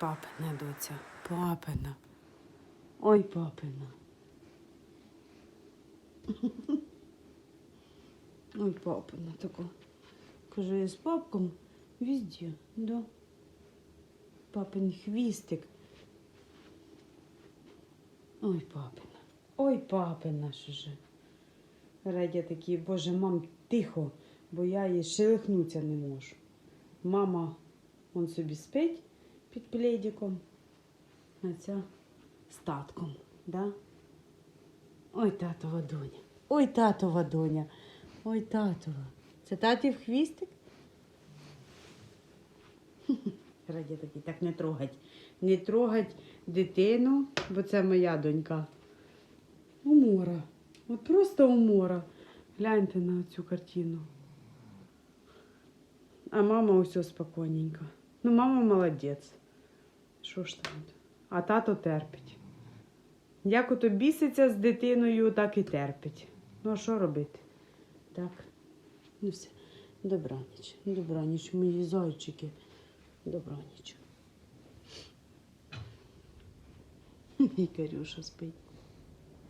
Папина доця, папина. Ой, папина. Ой, папина тако. Кажу, я з папком везде, да. Папин хвістик. Ой, папина. Ой, папина, що же. Радя такі, боже, мам, тихо, бо я їй шелихнуться не можу. Мама, он собі спить під пледиком, а ця з татком, да? Ой, татова доня. Ой, татова доня. Ой, татова. Це татів хвістик? Радя такий, так не трогать. Не трогать дитину, бо це моя донька. Умора. От просто умора. Гляньте на цю картину. А мама усе спокійненько. Ну, мама молодець. Що ж там? А тато терпить. Як ото біситься з дитиною, так і терпить. Ну, а що робити? Так. Ну все. Добраніч. Добраніч, мої зайчики. Добраніч. І Карюша спить.